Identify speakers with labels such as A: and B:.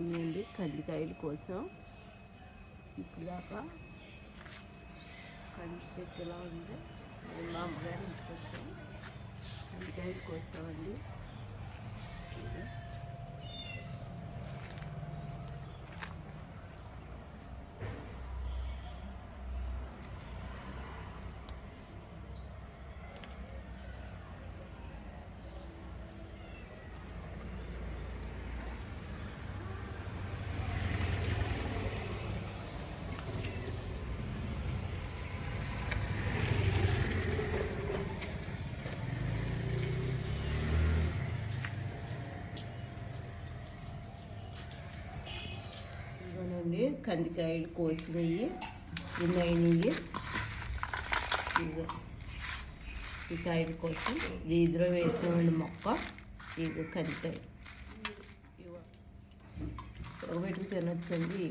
A: ఇవ్వండి కందికాయల కోసం. ఇప్పుడు దాకా కంది చెట్టు ఎలా ఉంది. మా అమ్మగారు ఇంటికి వచ్చాం కందికాయల కోస్తామండి. కందికాయలు కోసినవి ఉన్నాయినవి. ఇదిగో ఈ కాయల కోసి వీధిలో వేసినవండి మొక్క ఇది కందికాయ. ఇదిగో ఉడకబెట్టుకు తినొచ్చండి.